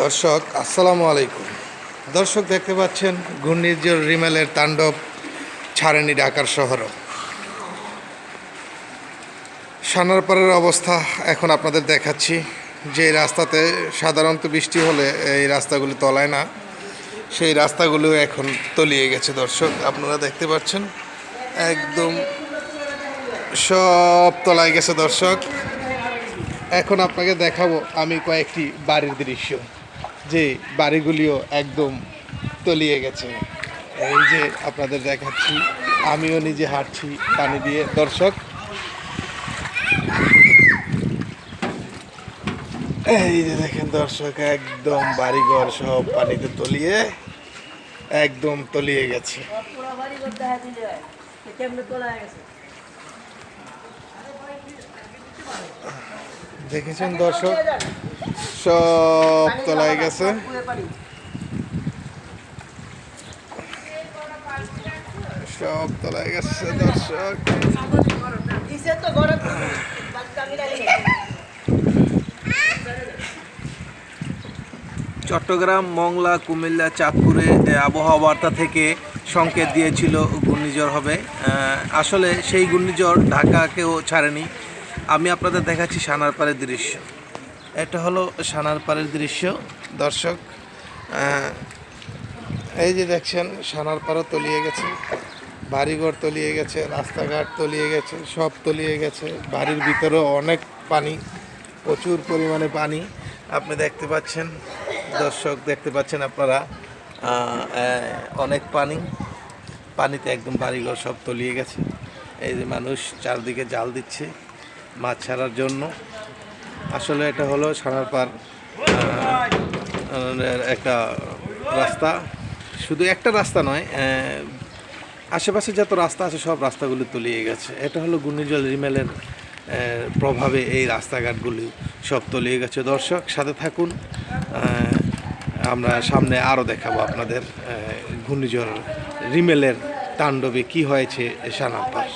দর্শক, আসসালামু আলাইকুম। দর্শক, দেখতে পাচ্ছেন, ঘূর্ণিঝড় রিমেলের তাণ্ডব ছাড়েনি ঢাকার শহরও। সানারপাড়ের অবস্থা এখন আপনাদের দেখাচ্ছি। যে রাস্তাতে সাধারণত বৃষ্টি হলে এই রাস্তাগুলি তলায় না, সেই রাস্তাগুলো এখন তলিয়ে গেছে। দর্শক, আপনারা দেখতে পাচ্ছেন, একদম সব তলায় গেছে দর্শক। এখন আপনাকে দেখাবো আমি কয়েকটি বাড়ির দৃশ্য। যে বাড়িগুলিও একদম তলিয়ে গেছে। এই যে আপনাদের দেখাচ্ছি, আমিও নিজে হাঁটছি পানি দিয়ে। দর্শক, এই যে দেখেন দর্শক, একদম বাড়িঘর সব পানিতে তলিয়ে, একদম তলিয়ে গেছে। দেখেছেন দর্শক? সব তলায় গেছে। সব তলায় গেছে দর্শক। চট্টগ্রাম মংলা কুমিল্লা চাঁদপুরে আবহাওয়া বার্তা থেকে সংকেত দিয়েছিল ঘূর্ণিঝড় হবে। আহ, আসলে সেই ঘূর্ণিঝড় ঢাকাকেও ছাড়েনি। আমি আপনাদের দেখাচ্ছি সানার সানারপাড়ের দৃশ্য। এটা হলো সানারপাড়ের দৃশ্য। দর্শক এই যে দেখছেন সানারপাড়ও তলিয়ে গেছে, বাড়িঘর তলিয়ে গেছে, রাস্তাঘাট তলিয়ে গেছে, সব তলিয়ে গেছে, বাড়ির ভিতরেও অনেক পানি, প্রচুর পরিমাণে পানি। আপনি দেখতে পাচ্ছেন, দর্শক দেখতে পাচ্ছেন আপনারা অনেক পানি, পানিতে একদম বাড়িঘর সব তলিয়ে গেছে। এই যে মানুষ চারদিকে জাল দিচ্ছে মাছ ছাড়ার জন্য। আসলে এটা হলো সানারপাড় আহ, একটা রাস্তা। শুধু একটা রাস্তা নয় আশেপাশে যত রাস্তা আছে সব রাস্তাগুলি তলিয়ে গেছে। এটা হলো ঘূর্ণিঝড় রিমেলের প্রভাবে এই রাস্তাঘাটগুলি সব তলিয়ে গেছে। দর্শক সাথে থাকুন আমরা সামনে আরও দেখাবো আপনাদের ঘূর্ণিঝড় রিমেলের তাণ্ডবে কি হয়েছে সানারপাড়